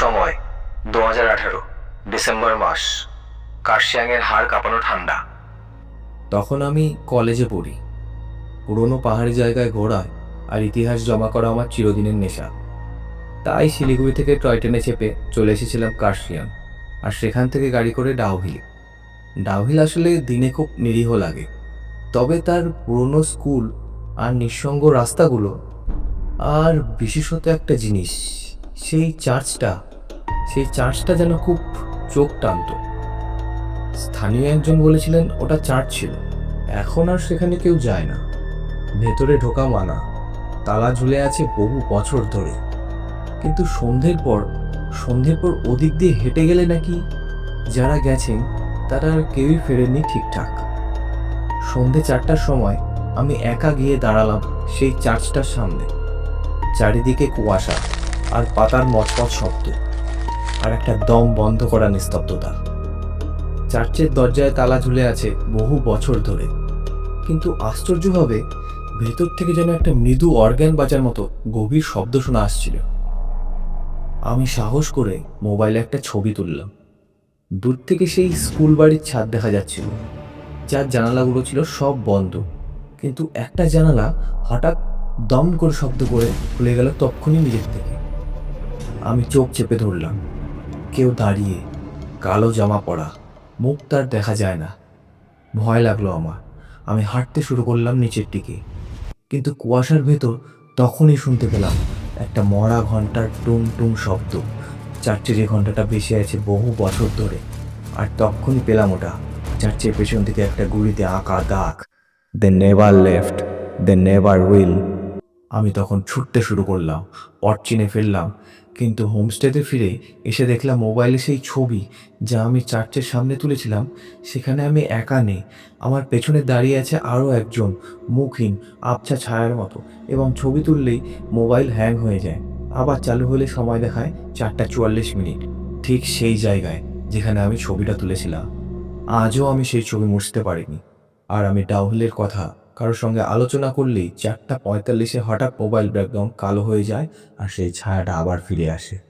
সময়, দু হাজার আঠারো, ডিসেম্বর মাস, কার্শিয়াংয়ের হাড় কাঁপানো ঠান্ডা। তখন আমি কলেজে পড়ি। পুরনো পাহাড়ি জায়গায় ঘোরায় আর ইতিহাস জমা করা আমার চিরদিনের নেশা। তাই শিলিগুড়ি থেকে টয় ট্রেনে চেপে চলে এসেছিলাম কার্শিয়াং, আর সেখান থেকে গাড়ি করে ডাউহিল। ডাউহিল আসলে দিনে খুব নিরীহ লাগে। তবে তার পুরনো স্কুল আর নিঃসঙ্গ রাস্তাগুলো আর বিশেষত একটা জিনিস, সেই চার্চটা সেই চার্চটা যেন খুব চোখ টানতো। স্থানীয় একজন বলেছিলেন, ওটা চার্চ ছিল। এখন আর সেখানে কেউ যায় না। ভেতরে ঢোকা মানা। তালা ঝুলে আছে বহু বছর ধরে। কিন্তু সন্ধ্যের পর সন্ধ্যের পর ওদিক দিয়ে হেঁটে গেলে নাকি যারা গেছেন, তারা আর কেউই ফেরেননি ঠিকঠাক। সন্ধে চারটার সময় আমি একা গিয়ে দাঁড়ালাম সেই চার্চটার সামনে। চারিদিকে কুয়াশা আর পাতার মচমচ শব্দ। আর একটা দম বন্ধ করা নিস্তব্ধতা। চার্চের দরজায় তালা ঝুলে আছে বহু বছর ধরে। কিন্তু আশ্চর্যভাবে ভেতর থেকে যেন একটা মৃদু অর্গ্যান বাজার মতো গভীর শব্দ শোনা আসছিল। আমি সাহস করে মোবাইলে একটা ছবি তুললাম। দূর থেকে সেই স্কুল বাড়ির ছাদ দেখা যাচ্ছিল। যার জানালাগুলো ছিল সব বন্ধ। কিন্তু একটা জানালা হঠাৎ দম করে শব্দ করে খুলে গেল তক্ষুনি নিজের থেকে। আমি চোখ চেপে ধরলাম। কেউ দাঁড়িয়ে কালো জামা পরা, মুখ তার দেখা যায় না। ভয় লাগল আমার। আমি হাঁটতে শুরু করলাম নিচের দিকে। কিন্তু কুয়াশার ভেতর তখনই শুনতে পেলাম একটা মরা ঘণ্টার টুং টুং শব্দ। চার্চে যে ঘন্টাটা বেশি আছে বহু বছর ধরে। আর তখনই পেলাম ওটা চার্চের পেছন থেকে একটা গুড়িতে আঁকা দাগ। They never left they never will আমি তখন ছুটতে শুরু করলাম পট চিনে ফেললাম। কিন্তু হোমস্টেতে ফিরে এসে দেখলাম মোবাইলে সেই ছবি যা আমি চার্চের সামনে তুলেছিলাম, সেখানে আমি একা নেই। আমার পেছনে দাঁড়িয়ে আছে আরও একজন মুখহীন আবছা ছায়ার মতো এবং ছবি তুললেই মোবাইল হ্যাং হয়ে যায়। আবার চালু হলে সময় দেখায় চারটা চুয়াল্লিশ মিনিট। ঠিক সেই জায়গায় যেখানে আমি ছবিটা তুলেছিলাম। আজও আমি সেই ছবি মুছতে পারিনি। আর আমি ডাউহিলের কথা কারোর সঙ্গে আলোচনা করলেই চারটা পঁয়তাল্লিশে হঠাৎ মোবাইল ব্যাকগ্রাউন্ড কালো হয়ে যায় আর সেই ছায়াটা আবার ফিরে আসে।